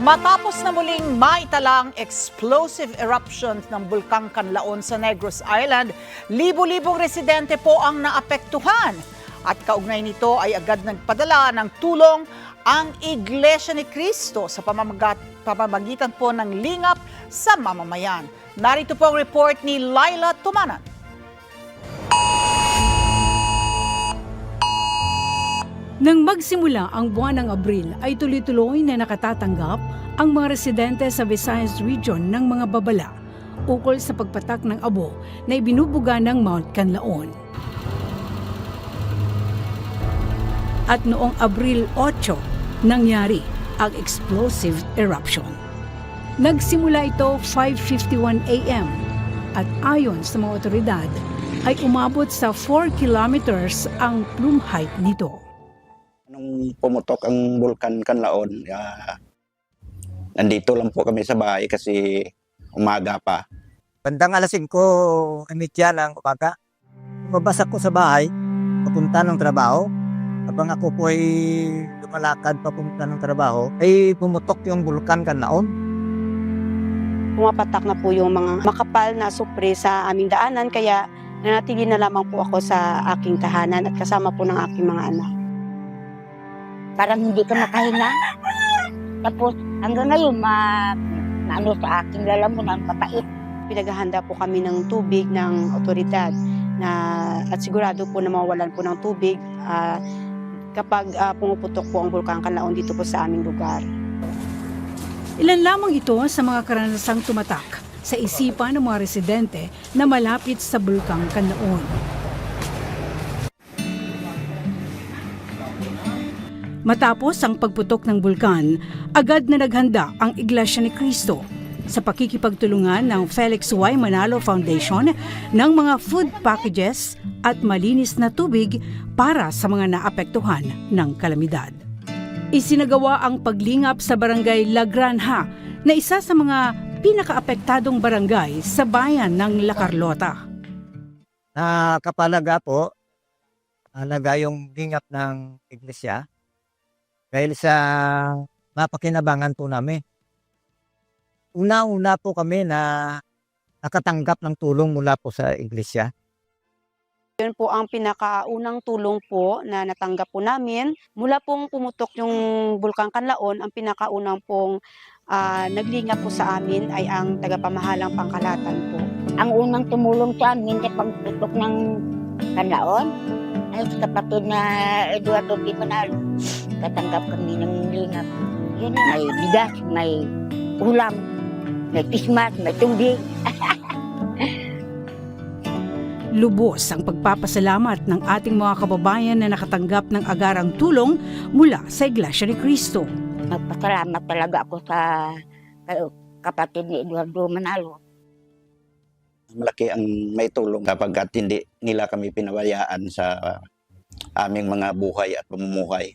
Matapos na muling maitalang explosive eruption ng Bulkang Kanlaon sa Negros Island, libo-libong residente po ang naapektuhan. At kaugnay nito ay agad nagpadala ng tulong ang Iglesia ni Cristo sa pamamagat, pamamagitan po ng lingap sa mamamayan. Narito po ang report ni Laila Tumanan. Nang magsimula ang buwan ng Abril ay tuloy-tuloy na nakatatanggap ang mga residente sa Visayas Region ng mga babala ukol sa pagpatak ng abo na ibinubuga ng Mount Canlaon. At noong Abril 8, nangyari ang explosive eruption. Nagsimula ito 5.51 a.m. at ayon sa mga otoridad ay umabot sa 4 kilometers ang plume height nito. Nung pumutok ang Bulkan Kanlaon, ah, nandito lang po kami sa bahay kasi umaga pa. Bandang alas 5, imitya ng umaga. Babasa ko sa bahay, papunta ng trabaho. Habang ako po ay lumalakad papunta ng trabaho, ay pumutok yung bulkan kanlaon. pumapatak na po yung mga makapal na supre sa aming daanan kaya nanatili na lamang po ako sa aking tahanan at kasama po ng aking mga anak. Parang hindi ka makahinga. Tapos hanggang ngayon, ma, na ano sa aking lalamunan, mapait. Pinaghahanda po kami ng tubig ng otoridad na at sigurado po na mawawalan po ng tubig ah, kapag ah, pumuputok po ang Bulkang Kanlaon dito po sa aming lugar. Ilan lamang ito sa mga karanasang tumatak sa isipan ng mga residente na malapit sa Bulkang Kanlaon. Matapos ang pagputok ng bulkan, agad na naghanda ang Iglesia ni Cristo sa pakikipagtulungan ng Felix Y. Manalo Foundation ng mga food packages at malinis na tubig para sa mga naapektuhan ng kalamidad. Isinagawa ang paglingap sa barangay La Granja na isa sa mga pinakaapektadong barangay sa bayan ng La Carlota. Na kapalaga po, alaga yung lingap ng iglesia dahil sa mapakinabangan po namin. Una-una po kami na nakatanggap ng tulong mula po sa iglesia. Yun po ang pinakaunang tulong po na natanggap po namin. Mula pong pumutok yung Bulkang Kanlaon, ang pinakaunang pong ah, naglingap po sa amin ay ang tagapamahalang pangkalatan po. Ang unang tumulong sa amin sa pagtutok ng kanlaon, sa kapatid na Eduardo P. Manalo. Katanggap kami ng lingap. Yun, may bigas, may ulam, may pismas, may tubig. Lubos ang pagpapasalamat ng ating mga kababayan na nakatanggap ng agarang tulong mula sa Iglesia ni Cristo. Magpasalamat talaga ako sa kay kapatid ni Eduardo Manalo. Malaki ang may tulong kapag at hindi nila kami pinabayaan sa aming mga buhay at pamumuhay.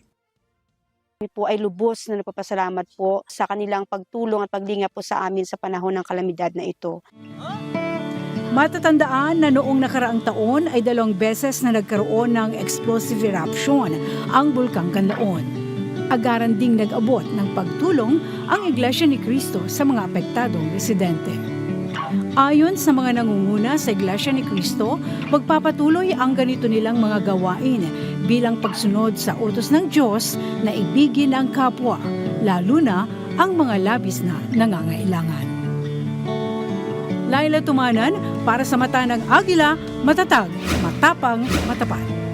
Kami po ay lubos na nagpapasalamat po sa kanilang pagtulong at paglingap po sa amin sa panahon ng kalamidad na ito. Matatandaan na noong nakaraang taon ay dalawang beses na nagkaroon ng explosive eruption ang Bulkang Kanlaon. Agaran ding nag-abot ng pagtulong ang Iglesia ni Cristo sa mga apektadong residente. Ayon sa mga nangunguna sa Iglesia ni Cristo, magpapatuloy ang ganito nilang mga gawain bilang pagsunod sa utos ng Diyos na ibigin ang kapwa, lalo na ang mga labis na nangangailangan. Laila Tumanan para sa mata ng Agila, matatag, matapang, matapat.